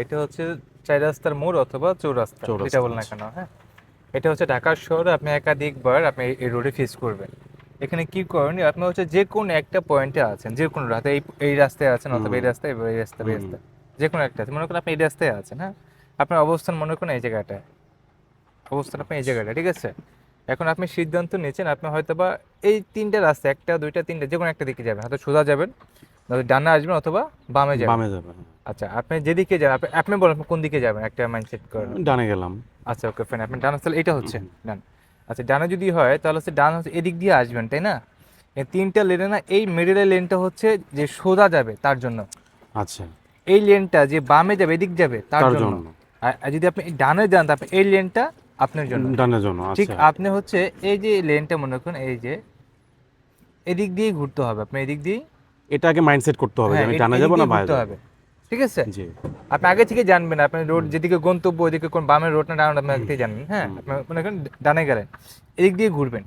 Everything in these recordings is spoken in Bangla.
এটা হচ্ছে চার রাস্তার মোড় অথবা চৌরাস্তা। যেটা বল না। কেন হ্যাঁ? এটা হচ্ছে ঢাকার শহরে আপনি একাধিকবার আপনি এই- রোডে ফেস করবেন। এখানে কি করেন আপনি হচ্ছে যে কোনো একটা পয়েন্টে আছেন যে কোনো রাতে এই এই রাস্তায় আছেন অথবা এই রাস্তায় এই রাস্তায় এই। রাস্তায় যে কোনো একটা আছে। মনে করেন আপনি এই রাস্তায় আছেন হ্যাঁ? আপনার অবস্থান মনে করেন এই জায়গাটায় অবস্থান আপনি এই জায়গাটা ঠিক আছে? এখন আপনি সিদ্ধান্ত নিয়েছেন আপনি হয়তো বা এই তিনটা রাস্তা একটা দুইটা তিনটা যে কোনো একটা দিকে যাবেন। হয়তো সোজা যাবেন ডানে আসবেন অথবা বামে যাবেন। বামে যাবে আচ্ছা আপনি যেদিকে যাবেন আপনি বলেন আপনি কোন দিকে যাবেন? একটা মাইন্ডসেট করেন ডানে গেলাম। আচ্ছা ওকে ফাইন আপনি ডান তাহলে এটা হচ্ছে ডান। আচ্ছা ডানে যদি হয় তাহলে হচ্ছে ডান হচ্ছে এদিক দিয়ে আসবেন তাই না? এই তিনটা লেনে না এই মিডিলের লেনটা হচ্ছে যে সোজা যাবে তার জন্য। আচ্ছা। এই লেনটা যে বামে যাবে এদিক যাবে তার জন্য। আর যদি আপনি ডানে যান তারপরে এই লেনটা আপনার জন্য। ডানের জন্য ঠিক আচ্ছা। আপনি হচ্ছে এই যে লেনটা মনে করুন এই যে এদিক দিয়েই ঘুরতে হবে। আপনি এদিক দিয়েই এটা মাইন্ডসেট করতে হবে হ্যাঁ, আমি ডানে যাব না হবে। ঠিক আছে? জি। আপনি আগে থেকে জানবেন আপনি রোড যেদিকে গন্তব্য ওইদিকে কোন বামের রোড না ডান আপনি আগে থেকে জানবেন হ্যাঁ? আপনি মনে করেন ডানে গেলেন এদিক দিয়ে ঘুরবেন।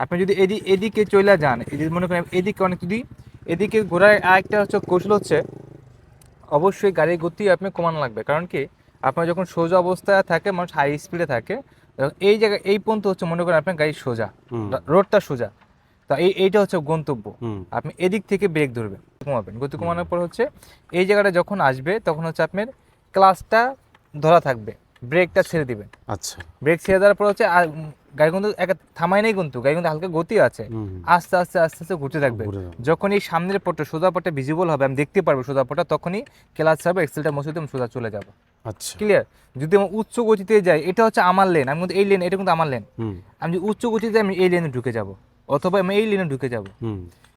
আপনি যদি এদিক এদিকে চলে যান এদিকে মনে করেন এদিকে অনেক যদি এদিকে ঘোরার আরেকটা হচ্ছে কৌশল হচ্ছে অবশ্যই গাড়ির গতি আপনি কমানো লাগবে। কারণ কি? আপনার যখন সোজা অবস্থায় থাকে মানুষ হাই স্পিডে থাকে এই জায়গায় এই পর্যন্ত হচ্ছে মনে করেন আপনার গাড়ি সোজা রোডটা সোজা। তা এই এইটা হচ্ছে গন্তব্য। আপনি এদিক থেকে ব্রেক ধরবেন কমাবেন গতি কমানোর পর হচ্ছে এই জায়গাটা যখন আসবে তখন হচ্ছে আপনার ক্লাসটা ধরা থাকবে ব্রেকটা ছেড়ে দিবেন। আচ্ছা। ব্রেক ছেড়ে দেওয়ার পর হচ্ছে গাড়ি কিন্তু একা থামাই নেই কিন্তু গাড়ি কিন্তু হালকা গতি আছে। আস্তে আস্তে আস্তে আস্তে ঘুরতে থাকবে। যখন এই সামনের পটটা সোজা পটটা ভিজিবল হবে আমি দেখতে পারব সোজা পটটা তখনই ক্লাস ছাড়বো এক্সেলটা দিয়ে আমি সোজা চলে যাব। আচ্ছা। ক্লিয়ার যদি আমি উচ্চ গতিতে যাই এটা হচ্ছে আমার লেন আমি কিন্তু এই লেন এটা কিন্তু আমার লেন আমি যদি উচ্চ গতিতে যাই, আমি এই লেনে ঢুকে যাব। অথবা আমি এই লাইনে ঢুকে যাব।